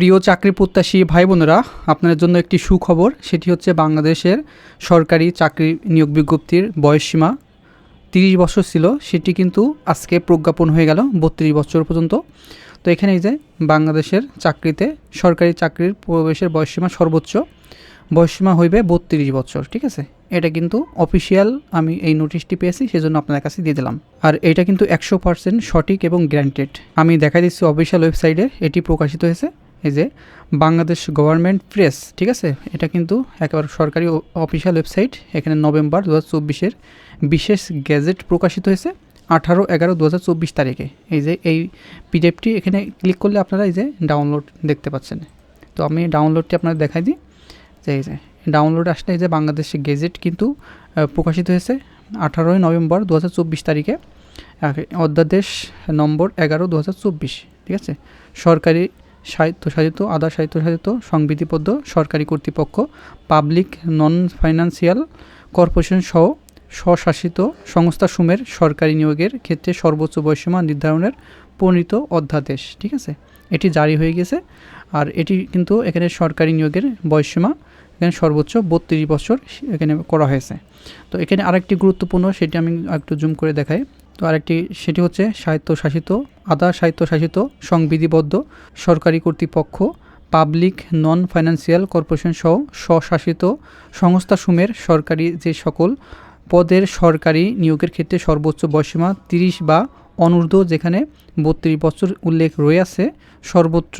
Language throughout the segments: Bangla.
প্রিয় চাকরি প্রত্যাশী ভাই বোনেরা, আপনাদের জন্য একটি সুখবর, সেটি হচ্ছে বাংলাদেশের সরকারি চাকরি নিয়োগ বিজ্ঞপ্তির বয়সসীমা তিরিশ বছর ছিল, সেটি কিন্তু আজকে প্রজ্ঞাপন হয়ে গেল বত্রিশ বছর পর্যন্ত। তো এখানে যে বাংলাদেশের চাকরিতে সরকারি চাকরির প্রবেশের বয়সসীমা সর্বোচ্চ বয়সসীমা হইবে বত্রিশ বছর, ঠিক আছে? এটা কিন্তু অফিসিয়াল আমি এই নোটিশটি পেয়েছি, সেজন্য আপনাদের কাছে দিয়ে দিলাম। আর এটা কিন্তু একশো পার্সেন্ট সঠিক এবং গ্যারান্টেড। আমি দেখা দিচ্ছি অফিসিয়াল ওয়েবসাইটে, এটি প্রকাশিত হয়েছে। এই যে বাংলাদেশ গভর্নমেন্ট প্রেস, ঠিক আছে? এটা কিন্তু একেবারে সরকারি অফিসিয়াল ওয়েবসাইট। এখানে নভেম্বর দু হাজার বিশেষ গ্যাজেট প্রকাশিত হয়েছে আঠারো এগারো দু হাজার চব্বিশ তারিখে। এই যে এই পিডিএফটি এখানে ক্লিক করলে আপনারা এই যে ডাউনলোড দেখতে পাচ্ছেন। তো আমি ডাউনলোডটি আপনাদের দেখাই দিই। যে এই যে ডাউনলোড আসলে এই যে বাংলাদেশ গেজেট কিন্তু প্রকাশিত হয়েছে আঠারোই নভেম্বর দু হাজার চব্বিশ তারিখে। অধ্যাদেশ নম্বর এগারো দু হাজার চব্বিশ, ঠিক আছে? সরকারি স্বায়ত্তশাসিত আধা স্বায়ত্তশাসিত সংবিধিবদ্ধ, সরকারি কর্তৃপক্ষ, পাবলিক নন ফাইন্যান্সিয়াল কর্পোরেশন সহ স্বশাসিত সংস্থাসমূহের সরকারি নিয়োগের ক্ষেত্রে সর্বোচ্চ বয়সীমা নির্ধারণের প্রণীত অধ্যাদেশ, ঠিক আছে? এটি জারি হয়ে গেছে আর এটি কিন্তু এখানে সরকারি নিয়োগের বয়সীমা এখানে সর্বোচ্চ বত্রিশ বছর, এখানে করা হয়েছে। তো এখানে আরেকটি গুরুত্বপূর্ণ, সেটি আমি একটু জুম করে দেখাই। তো আরেকটি, সেটি হচ্ছে স্বায়ত্তশাসিত, আধা স্বায়ত্তশাসিত, সংবিধিবদ্ধ সরকারি কর্তৃপক্ষ, পাবলিক নন ফাইন্যান্সিয়াল কর্পোরেশন সহ স্বশাসিত সংস্থাসমূহের সরকারি যে সকল পদের সরকারি নিয়োগের ক্ষেত্রে সর্বোচ্চ বয়সীমা তিরিশ বা অনূর্ধ্ব, যেখানে বত্রিশ বছর উল্লেখ রয়েছে সর্বোচ্চ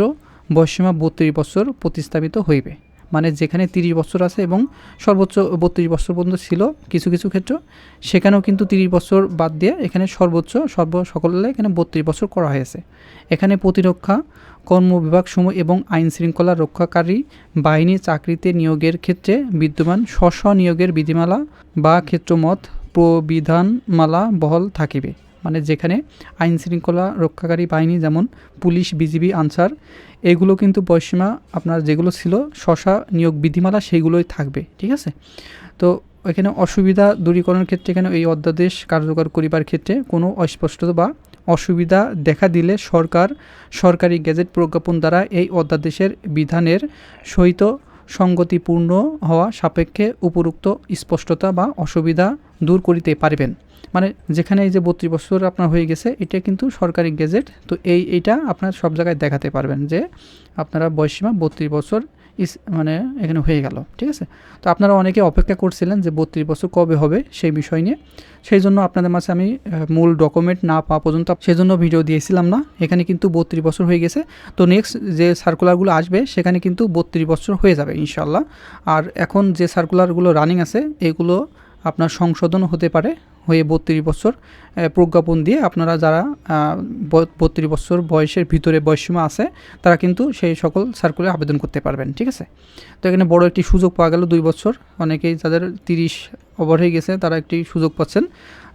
বয়সীমা বত্রিশ বছর প্রতিস্থাপিত হইবে। মানে যেখানে তিরিশ বছর আছে এবং সর্বোচ্চ বত্রিশ বছর পর্যন্ত ছিল কিছু কিছু ক্ষেত্র, সেখানেও কিন্তু তিরিশ বছর বাদ দিয়ে এখানে সর্বোচ্চ, সর্ব সকলে এখানে বত্রিশ বছর করা হয়েছে। এখানে প্রতিরক্ষা, কর্ম বিভাগ সমূহ এবং আইন শৃঙ্খলা রক্ষাকারী বাহিনী চাকরিতে নিয়োগের ক্ষেত্রে বিদ্যমান স্ব নিয়োগের বিধিমালা বা ক্ষেত্রমত প্রবিধানমালা বহল থাকিবে। মানে যেখানে আইন শৃঙ্খলা রক্ষাকারী বাহিনী যেমন পুলিশ, বিজিবি, আনসার, এগুলো কিন্তু বয়সীমা আপনার যেগুলো ছিল, শশা নিয়োগ বিধিমালা সেগুলোই থাকবে, ঠিক আছে? তো এখানে অসুবিধা দূরীকরণের ক্ষেত্রে এখানে এই অধ্যাদেশ কার্যকর করিবার ক্ষেত্রে কোনো অস্পষ্টতা বা অসুবিধা দেখা দিলে সরকার সরকারি গেজেট প্রজ্ঞাপন দ্বারা এই অধ্যাদেশের বিধানের সহিত সঙ্গতিপূর্ণ হওয়া সাপেক্ষে উপরুক্ত স্পষ্টতা বা অসুবিধা দূর করিতে পারবেন। মানে যেখানে এই যে বত্রিশ বছর আপনার হয়ে গেছে, এটা কিন্তু সরকারি গেজেট, তো এই, এইটা আপনার সব জায়গায় দেখাতে পারবেন যে আপনারা বয়সীমা বত্রিশ বছর ইস মানে এখানে হয়ে গেল, ঠিক আছে? তো আপনারা অনেকে অপেক্ষা করছিলেন যে বত্রিশ বছর কবে হবে সেই বিষয় নিয়ে। সেই জন্য আপনাদের মাঝে আমি মূল ডকুমেন্ট না পাওয়া পর্যন্ত সেই জন্য ভিডিও দিয়েছিলাম না। এখানে কিন্তু বত্রিশ বছর হয়ে গেছে। তো নেক্সট যে সার্কুলারগুলো আসবে, সেখানে কিন্তু বত্রিশ বছর হয়ে যাবে ইনশাল্লাহ আর এখন যে সার্কুলারগুলো রানিং আছে, এগুলো আপনার সংশোধন হতে পারে, হয়ে বত্রিশ বছর প্রজ্ঞাপন দিয়ে আপনারা যারা বত্রিশ বছর বয়সের ভিতরে বয়সীমা আছে, তারা কিন্তু সেই সকল সার্কুলে আবেদন করতে পারবেন, ঠিক আছে? তো এখানে বড় একটি সুযোগ পাওয়া গেল দুই বছর, অনেকেই যাদের তিরিশ ওভার হয়ে গেছে, তারা একটি সুযোগ পাচ্ছেন।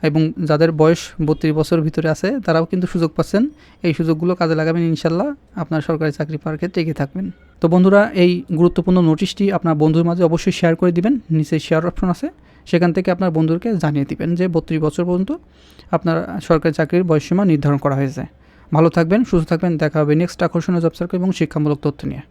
এবং যাদের বয়স বত্রিশ বছর ভিতরে আছে, তারাও কিন্তু সুযোগ পাচ্ছেন। এই সুযোগগুলো কাজে লাগাবেন ইনশাল্লাহ। আপনার সরকারি চাকরি পাওয়ার ক্ষেত্রে এগিয়ে থাকবেন। তো বন্ধুরা, এই গুরুত্বপূর্ণ নোটিশটি আপনার বন্ধুর মাঝে অবশ্যই শেয়ার করে দিবেন। নিচে শেয়ার অপশন আছে। সেখান থেকে আপনার বন্ধুকে জানিয়ে দিবেন যে বত্রিশ বছর পর্যন্ত আপনার সরকারি চাকরির বয়সসীমা নির্ধারণ করা হয়েছে। ভালো থাকবেন, সুস্থ থাকবেন। দেখা হবে নেক্সট আকর্ষণীয় জব সার্কেল এবং শিক্ষামূলক তথ্য নিয়ে।